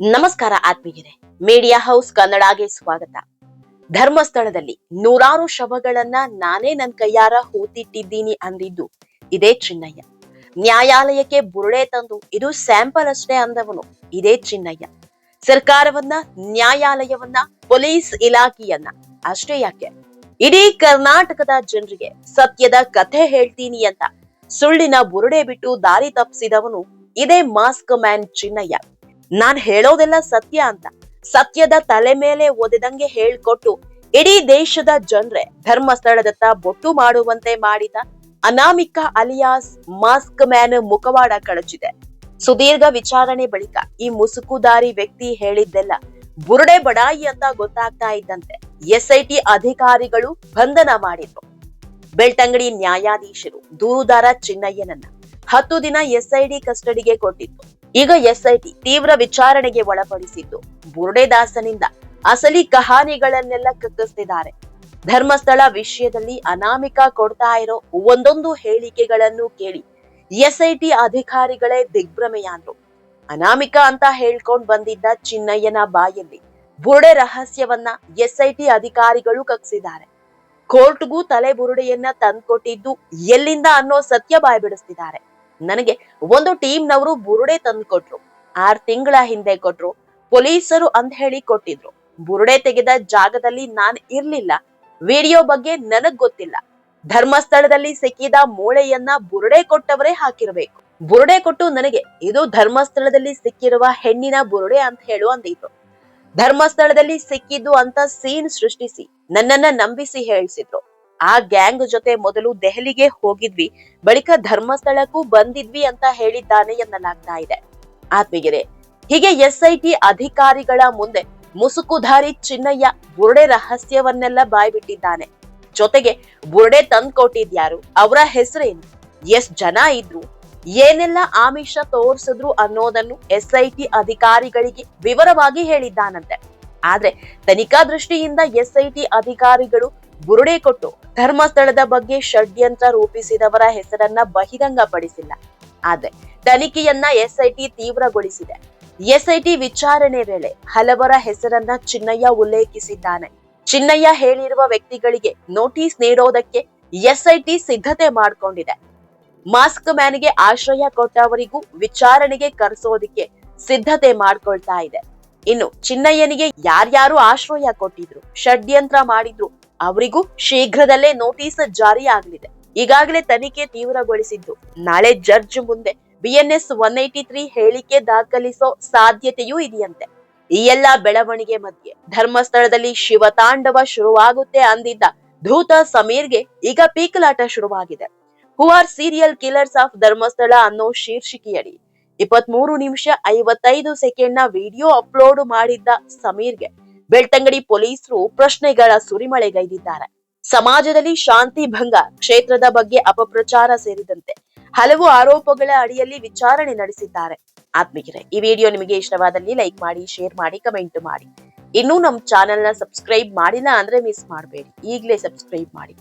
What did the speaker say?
ನಮಸ್ಕಾರ ಆತ್ಮೀಯರೇ media house ಕನ್ನಡಗೆ ಸ್ವಾಗತ. ಧರ್ಮಸ್ಥಳದಲ್ಲಿ ನೂರಾರು ಶವಗಳನ್ನ ನಾನೇ ನನ್ ಕೈಯಾರ ಹೂತಿಟ್ಟಿದ್ದೀನಿ ಅಂದಿದ್ದು ಇದೇ ಚಿನ್ನಯ್ಯ. ನ್ಯಾಯಾಲಯಕ್ಕೆ ಬುರುಡೆ ತಂದು ಇದು ಸ್ಯಾಂಪಲ್ ಅಷ್ಟೇ ಅಂದವನು ಇದೇ ಚಿನ್ನಯ್ಯ. ಸರ್ಕಾರವನ್ನ, ನ್ಯಾಯಾಲಯವನ್ನ, ಪೊಲೀಸ್ ಇಲಾಖೆಯನ್ನ ಅಷ್ಟೇ ಯಾಕೆ? ಇಡೀ ಕರ್ನಾಟಕದ ಜನರಿಗೆ ಸತ್ಯದ ಕಥೆ ಹೇಳ್ತೀನಿ ಅಂತ ಸುಳ್ಳಿನ ಬುರುಡೆ ಬಿಟ್ಟು ದಾರಿ ತಪ್ಪಿಸಿದವನು ಇದೇ ಮಾಸ್ಕ್ ಮ್ಯಾನ್ ಚಿನ್ನಯ್ಯ. ನಾನ್ ಹೇಳೋದೆಲ್ಲ ಸತ್ಯ ಅಂತ. ಸತ್ಯದ ತಲೆ ಮೇಲೆ ಒದೆದಂಗೆ ಹೇಳ್ಕೊಟ್ಟು, ಇಡೀ ದೇಶದ ಜನರೇ ಧರ್ಮಸ್ಥಳದತ್ತ ಬೊಟ್ಟು ಮಾಡುವಂತೆ ಮಾಡಿದ ಅನಾಮಿಕ ಅಲಿಯಾಸ್ ಮಾಸ್ಕ್ ಮ್ಯಾನ್ ಮುಖವಾಡ ಕಳಚಿದೆ. ಸುದೀರ್ಘ ವಿಚಾರಣೆ ಬಳಿಕ ಈ ಮುಸುಕುದಾರಿ ವ್ಯಕ್ತಿ ಹೇಳಿದ್ದೆಲ್ಲ ಬುರುಡೆ ಬಡಾಯಿ ಅಂತ ಗೊತ್ತಾಗ್ತಾ ಇದ್ದಂತೆ ಎಸ್ಐಟಿ ಅಧಿಕಾರಿಗಳು ಬಂಧನ ಮಾಡಿದ್ರು. ಬೆಳ್ತಂಗಡಿ ನ್ಯಾಯಾಧೀಶರು ದೂರುದಾರ ಚಿನ್ನಯ್ಯನನ್ನ ಹತ್ತು ದಿನ ಎಸ್ಐಡಿ ಕಸ್ಟಡಿಗೆ ಕೊಟ್ಟಿತ್ತು ಈಗ ಎಸ್ಐಟಿ ತೀವ್ರ ವಿಚಾರಣೆಗೆ ಒಳಪಡಿಸಿದ್ದು. ಬುರುಡೆದಾಸನಿಂದ ಅಸಲಿ ಕಹಾನಿಗಳನ್ನೆಲ್ಲ ಕಕ್ಕಿಸ್ತಿದ್ದಾರೆ ಧರ್ಮಸ್ಥಳ ವಿಷಯದಲ್ಲಿ ಅನಾಮಿಕ ಕೊಡ್ತಾ ಇರೋ ಒಂದೊಂದು ಹೇಳಿಕೆಗಳನ್ನು ಕೇಳಿ ಎಸ್ಐಟಿ ಅಧಿಕಾರಿಗಳೇ ದಿಗ್ಭ್ರಮೆಯಾದ್ರು. ಅನಾಮಿಕ ಅಂತ ಹೇಳ್ಕೊಂಡ್ ಬಂದಿದ್ದ ಚಿನ್ನಯ್ಯನ ಬಾಯಲ್ಲಿ ಬುರುಡೆ ರಹಸ್ಯವನ್ನ ಎಸ್ಐಟಿ ಅಧಿಕಾರಿಗಳು ಕಕ್ಸಿದ್ದಾರೆ ಕೋರ್ಟ್ಗೂ ತಲೆ ಬುರುಡೆಯನ್ನ ತಂದ್ಕೊಟ್ಟಿದ್ದು ಎಲ್ಲಿಂದ ಅನ್ನೋ ಸತ್ಯ ಬಾಯ್ಬಿಡಿಸ್ತಿದ್ದಾರೆ. ನನಗೆ ಒಂದು ಟೀಮ್ನವರು ಬುರುಡೆ ತಂದ್ಕೊಟ್ರು ಆರ್ ತಿಂಗಳ ಹಿಂದೆ ಕೊಟ್ರು. ಪೊಲೀಸರು ಅಂತ ಹೇಳಿ ಕೊಟ್ಟಿದ್ರು. ಬುರುಡೆ ತೆಗೆದ ಜಾಗದಲ್ಲಿ ನಾನ್ ಇರ್ಲಿಲ್ಲ. ವಿಡಿಯೋ ಬಗ್ಗೆ ನನಗ್ ಗೊತ್ತಿಲ್ಲ. ಧರ್ಮಸ್ಥಳದಲ್ಲಿ ಸಿಕ್ಕಿದ ಮೂಳೆಯನ್ನ ಬುರುಡೆ ಕೊಟ್ಟವರೇ ಹಾಕಿರ್ಬೇಕು. ಬುರುಡೆ ಕೊಟ್ಟು ನನಗೆ ಇದು ಧರ್ಮಸ್ಥಳದಲ್ಲಿ ಸಿಕ್ಕಿರುವ ಹೆಣ್ಣಿನ ಬುರುಡೆ ಅಂತ ಹೇಳು ಅಂದಿದ್ರು. ಧರ್ಮಸ್ಥಳದಲ್ಲಿ ಸಿಕ್ಕಿದ್ದು ಅಂತ ಸೀನ್ ಸೃಷ್ಟಿಸಿ ನನ್ನನ್ನ ನಂಬಿಸಿ ಹೇಳ್ಸಿದ್ರು. ಆ ಗ್ಯಾಂಗ್ ಜೊತೆ ಮೊದಲು ದೆಹಲಿಗೆ ಹೋಗಿದ್ವಿ, ಬಳಿಕ ಧರ್ಮಸ್ಥಳಕ್ಕೂ ಬಂದಿದ್ವಿ ಅಂತ ಹೇಳಿದ್ದಾನೆ ಎನ್ನಲಾಗ್ತಾ ಇದೆ. ಆತ್ಮೀಗೆರೆ ಹೀಗೆ ಎಸ್ಐಟಿ ಅಧಿಕಾರಿಗಳ ಮುಂದೆ ಮುಸುಕುಧಾರಿ ಚಿನ್ನಯ್ಯ ಬುರುಡೆ ರಹಸ್ಯವನ್ನೆಲ್ಲ ಬಾಯ್ಬಿಟ್ಟಿದ್ದಾನೆ. ಜೊತೆಗೆ ಬುರುಡೆ ತಂದ್ಕೊಟ್ಟಿದ್ಯಾರು, ಅವರ ಹೆಸರೇನು ಎಷ್ಟ್ ಜನ ಇದ್ರು, ಏನೆಲ್ಲ ಆಮಿಷ ತೋರಿಸಿದ್ರು ಅನ್ನೋದನ್ನು ಎಸ್ಐಟಿ ಅಧಿಕಾರಿಗಳಿಗೆ ವಿವರವಾಗಿ ಹೇಳಿದ್ದಾನಂತೆ. ಆದ್ರೆ ತನಿಖಾ ದೃಷ್ಟಿಯಿಂದ ಎಸ್ಐಟಿ ಅಧಿಕಾರಿಗಳು ಬುರುಡೆ ಕೊಟ್ಟು ಧರ್ಮಸ್ಥಳದ ಬಗ್ಗೆ ಷಡ್ಯಂತ್ರ ರೂಪಿಸಿದವರ ಹೆಸರನ್ನ ಬಹಿರಂಗಪಡಿಸಿಲ್ಲ. ಆದ್ರೆ ತನಿಖೆಯನ್ನ ಎಸ್ಐಟಿ ತೀವ್ರಗೊಳಿಸಿದೆ. ಎಸ್ಐಟಿ ವಿಚಾರಣೆ ವೇಳೆ ಹಲವರ ಹೆಸರನ್ನ ಚಿನ್ನಯ್ಯ ಉಲ್ಲೇಖಿಸಿದ್ದಾನೆ. ಚಿನ್ನಯ್ಯ ಹೇಳಿರುವ ವ್ಯಕ್ತಿಗಳಿಗೆ ನೋಟಿಸ್ ನೀಡೋದಕ್ಕೆ ಎಸ್ಐಟಿ ಸಿದ್ಧತೆ ಮಾಡ್ಕೊಂಡಿದೆ. ಮಾಸ್ಕ್ ಮ್ಯಾನ್ಗೆ ಆಶ್ರಯ ಕೊಟ್ಟವರಿಗೂ ವಿಚಾರಣೆಗೆ ಕರೆಸೋದಿಕ್ಕೆ ಸಿದ್ಧತೆ ಮಾಡ್ಕೊಳ್ತಾ ಇದೆ. ಇನ್ನು ಚಿನ್ನಯ್ಯನಿಗೆ ಯಾರ್ಯಾರು ಆಶ್ರಯ ಕೊಟ್ಟಿದ್ರು, ಷಡ್ಯಂತ್ರ ಮಾಡಿದ್ರು, ಅವರಿಗೂ ಶೀಘ್ರದಲ್ಲೇ ನೋಟಿಸ್ ಜಾರಿ ಆಗಲಿದೆ ಈಗಾಗಲೇ ತನಿಖೆ ತೀವ್ರಗೊಳಿಸಿದ್ದು. ನಾಳೆ ಜಡ್ಜ್ ಮುಂದೆ ಬಿಎನ್ಎಸ್ ಒನ್ ಏಟಿ ತ್ರೀ ಹೇಳಿಕೆ ದಾಖಲಿಸೋ ಸಾಧ್ಯತೆಯೂ ಇದೆಯಂತೆ. ಈ ಎಲ್ಲಾ ಬೆಳವಣಿಗೆ ಮಧ್ಯೆ ಧರ್ಮಸ್ಥಳದಲ್ಲಿ ಶಿವತಾಂಡವ ಶುರುವಾಗುತ್ತೆ ಅಂದಿದ್ದ ಧೂತ ಸಮೀರ್ಗೆ ಈಗ ಪೀಕಲಾಟ ಶುರುವಾಗಿದೆ. Who are serial killers of Dharmasthala ಅನ್ನೋ ಶೀರ್ಷಿಕೆಯಡಿ ಇಪ್ಪತ್ಮೂರು ನಿಮಿಷ ಐವತ್ತೈದು ಸೆಕೆಂಡ್ನ ವಿಡಿಯೋ ಅಪ್ಲೋಡ್ ಮಾಡಿದ್ದ ಸಮೀರ್ಗೆ ಬೆಳ್ತಂಗಡಿ ಪೊಲೀಸರು ಪ್ರಶ್ನೆಗಳ ಸುರಿಮಳೆಗೈದಿದ್ದಾರೆ. ಸಮಾಜದಲ್ಲಿ ಶಾಂತಿ ಭಂಗ ಕ್ಷೇತ್ರದ ಬಗ್ಗೆ ಅಪಪ್ರಚಾರ ಸೇರಿದಂತೆ ಹಲವು ಆರೋಪಗಳ ಅಡಿಯಲ್ಲಿ ವಿಚಾರಣೆ ನಡೆಸಿದ್ದಾರೆ. ಆತ್ಮೀಯರೇ, ಈ ವಿಡಿಯೋ ನಿಮಗೆ ಇಷ್ಟವಾದಲ್ಲಿ ಲೈಕ್ ಮಾಡಿ, ಶೇರ್ ಮಾಡಿ, ಕಮೆಂಟ್ ಮಾಡಿ. ಇನ್ನೂ ನಮ್ಮ ಚಾನೆಲ್ನ ಸಬ್ಸ್ಕ್ರೈಬ್ ಮಾಡಿಲ್ಲ ಅಂದ್ರೆ ಮಿಸ್ ಮಾಡಬೇಡಿ. ಈಗಲೇ ಸಬ್ಸ್ಕ್ರೈಬ್ ಮಾಡಿ.